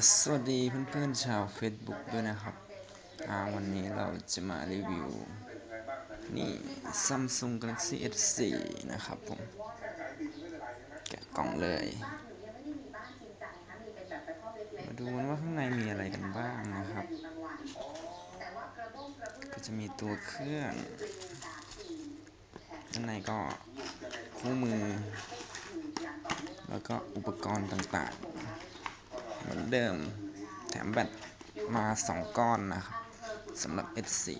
สวัสดีเพื่อนๆชาว Facebook ด้วยนะครับวันนี้เราจะมารีวิว นี่ Samsung Galaxy S4 นะครับผม แกะกล่องเลย มาดูกันว่าข้างในมีอะไรกันบ้างนะครับ ก็จะมีตัวเครื่อง ข้างในก็คู่มือ แล้วก็อุปกรณ์ต่างๆ เหมือนเดิม แถมแบตมา 2 ก้อนนะครับสำหรับ S4 ศู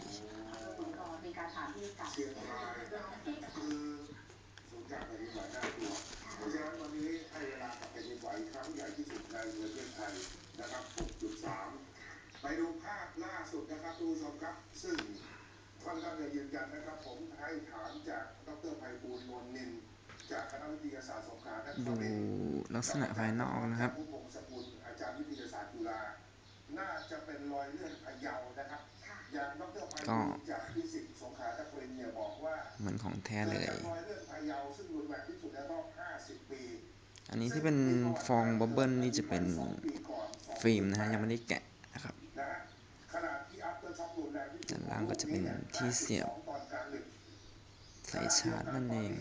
นย์กลางแผ่นดินไหวน่ากลัวเพราะฉะนั้นวันนี้ให้เวลากับแผ่นดินไหวครั้งใหญ่ที่สุดในประเทศไทยนะครับ6.3ไปดูภาพล่าสุดนะครับทุกผู้ชมครับ ซึ่งค่อนข้างจะยืนยันนะครับ ผมให้ถามจากดรไพบูลย์นวลนินจากคณะวิทยาศาสตร์สงขลานคดูรินทร์ลักษณะภายนอกนะครับ วิทยาศาสตร์จุฬาน่าจะเป็นรอยเลื่อนพะเยานะครับอย่างดรไพบูลย์จากฟิสิกส์สงขลานครินทร์เนี่ยบอกว่าเหมือนของแท้เลยกิดจากรอยเลื่อนพะเยาซึ่งรุนแรงที่สุดในรอบ50 ปี อันนี้ที่เป็นฟองบับเบิ้ลนี่จะเป็นฟิล์มนะฮะยังไม่ได้แกะนะครับนะฮะขณะที่ after shock รุนแรงที่สุดด้านล่างก็จะเป็นที่เสียบตอนกลางดึกใส่ชาร์จนั่นเอง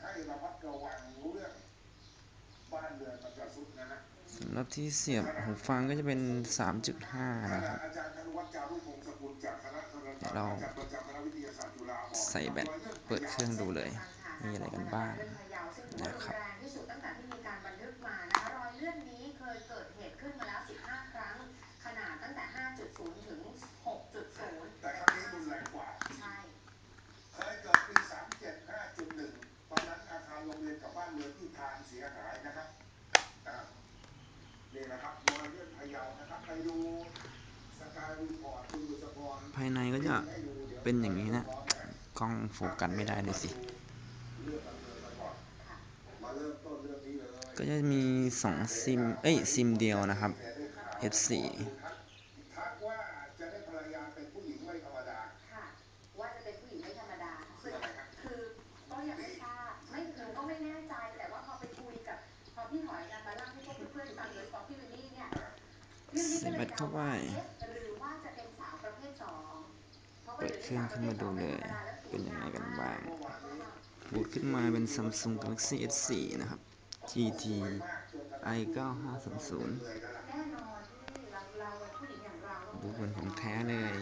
ให้ระมัดระวังเรื่องบ้านเรือนมันจะทรุดนะฮะ สำหรับที่เสียบหูฟังก็จะเป็น 3.5 นะครับอาจารย์ธนวัฒน์จารุพงศกุลจากคณะเดี๋ยวเราอาจารย์ประจำคณะวิทยาศาสตร์จุฬาบอกใส่แบตเปิดเครื่องดูเลย มีอะไรกันบ้างนะครับแรงที่สุดตั้งแต่ที่มีการบันทึกมานะคะรอยเลื่อนนี้เคยเกิดเหตุขึ้นมาแล้ว15ครั้งขนาดตั้งแต่5.0ถึง6.0แต่ครั้งนี้รุนแรงกว่าใช่เคยเกิดปี37 5.1ตอนนั้นอาคารโรงเรียนกับบ้านเรือนที่ทานเสียหายนะครับ ภายในก็จะเป็นอย่างนี้นะกล้องโฟกัสไม่ได้เลยสิเรื่องการเมืองกันก่อนค่ะมาเริ่มต้นเรื่องนี้เลยก็จะมี 2 ซิม เอ้ย ซิมเดียวนะครับ F4 สบัดเข้าไปเปิดเครื่องขึ้นมาดูเลย เป็นยังไงกันบ้าง บูตขึ้นมาเป็น Samsung Galaxy S4 นะครับ GT i9530 บูตเหมืนของแท้เลย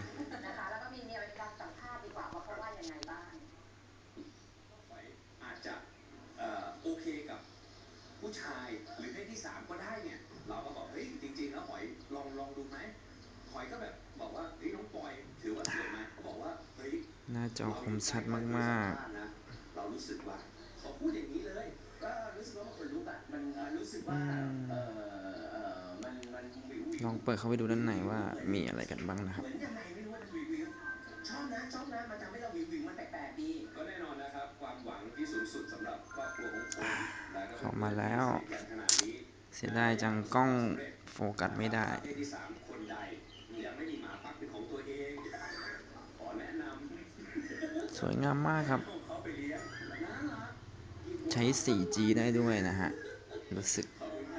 ผู้ชายหรือเพศที่สามก็ได้เนี่ย เราก็บอก ลองลองดูไหมหอยก็แบบบอกว่าเฮ้ยน้องปอยถือว่าสวยไหมเขาบอกว่าเฮ้ยหน้าจอคมชัดมากๆนะเรารู้สึกว่าเขาพูดอย่างนี้เลย ก็รู้สึกว่ามันขนลุกอะมันมันรู้สึกๆว่าอืมเออเออมันมันวิววิวลองเปิดเข้าไปดูด้านในว่ามีอะไรกันบ้างนะครับเหมือนยังไงไม่รู้ว่ามันวิววิวชอบนะชอบนะมันทำให้เราวิววิวมันแปลกๆดีก็แน่นอนนะครับ ความหวังที่สูงสุดสำหรับครอบครัวของผมและก็เข้ามาแล้วสนิทกันขนาดนี้เสียดายจังกล้อง โฟกัสไม่ได้เพศที่สามคนใดยังไม่มีหมาปักเป็นของตัวเองขอแนะนำสวยงามมากครับเอาเขาไปเลี้ยงน่ารักใช้ 4G ได้ด้วยนะฮะ รู้สึกขอบคุณค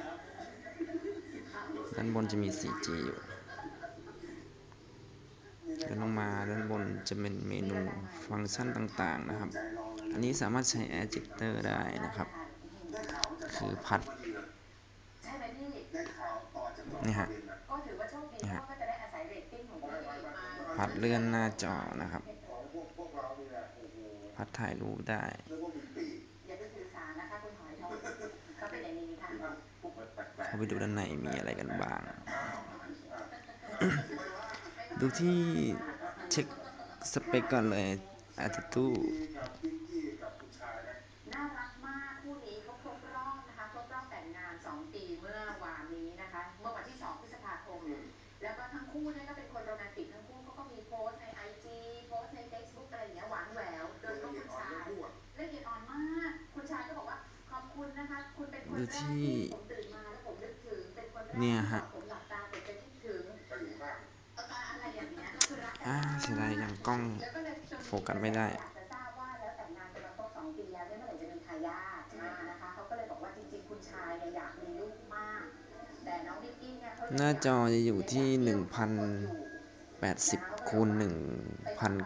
รับด้านบนจะมี 4G อยู่เดินลงมาด้านบนจะเป็นเมนูฟังก์ชันต่างๆนะครับ อันนี้สามารถใช้ Air Jitter ได้นะครับได้ข่าวว่าจะต่คือพัด นี่ฮะประเด็นน่ะก็ถือว่าโชคดีเพราะว่าก็จะได้อาศัยเรตติ้งของพี่มาพัดเลื่อนหน้าจอนะครับของพวกพวกเรานี่แหละโอ้โหพัดถ่ายรูปได้นึกว่ามีปีกอย่าไปถือสานะคะคุณหอยทองเขาเป็นอย่างนี้ค่ะนะพวกมันแปลกเข้าไปดูด้านในมีอะไรกันบ้างๆอ้าวอะไม่ว่าดูที่เช็คสเปคก่อนเลย Attitude ดีกับพิ อยู่ที่เนี่ยฮะอ่าเสียดายยังกล้องโฟกัสไม่ได้หน้าจอจะอยู่ที่ 1080คูณ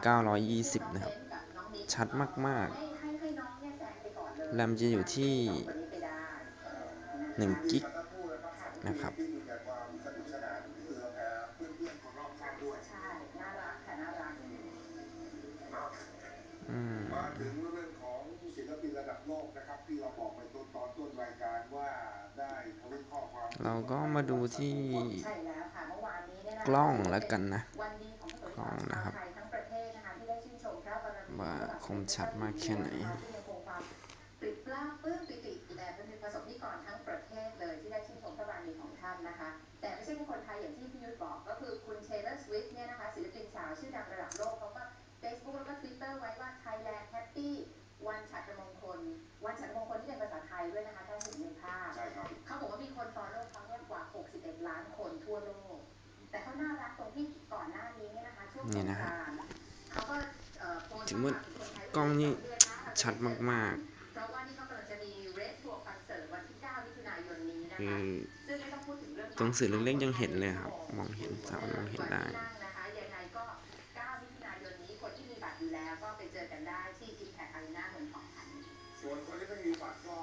1920 นะครับ ชัดมาก ๆ แรมจะอยู่ที่ 1กิกนะครับถึงเรื่องของศิลปินระดับโลกนะครับที่เราบอกไปต้นตอนต้นรายการว่าได้ทวิตข้อความเราก็มาดูที่กล้องแล้วกันนะกล้องนะครับว่าคมชัดมากแค่ไหน เนี่ยนะฮะถึงมัากล้องนี่ชัดมากๆคือตรงสื่อเล็กๆยังเห็นเลยครับ มองเห็นสามมองเห็นได้ส่วนคนที่ไม่มีบัตรก็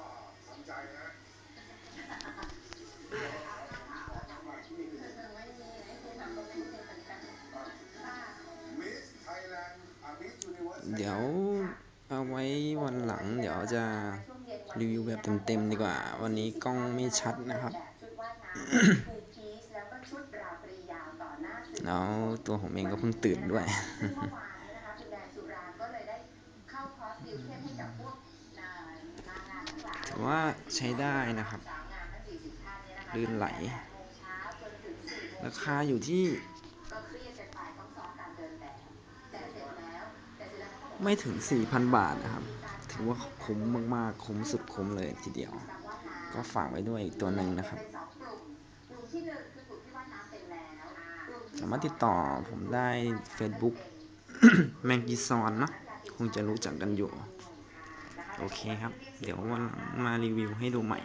สนใจนะ ดี๋ยวเอาไว้วันหลัง เดี๋ยวจะรีวิวแบบเต็มๆดีกว่า วันนี้กล้องไม่ชัดนะครับแล้วตัวผมเองก็เพิ่งตื่นด้วยถือว่าใช้ได้นะครับลื่นไหล ราคาอยู่ที่ ไม่ถึง 4,000 บาทนะครับ ถือว่าคุ้มมากๆ คุ้มสุดคุ้มเลยทีเดียว ก็ฝากไว้ด้วยอีกตัวหนึ่งนะครับ สามารถติดต่อผมได้ Facebook แมงกีซอนนะคงจะรู้จักกันอยู่ โอเคครับ เดี๋ยววันมารีวิวให้ดูใหม่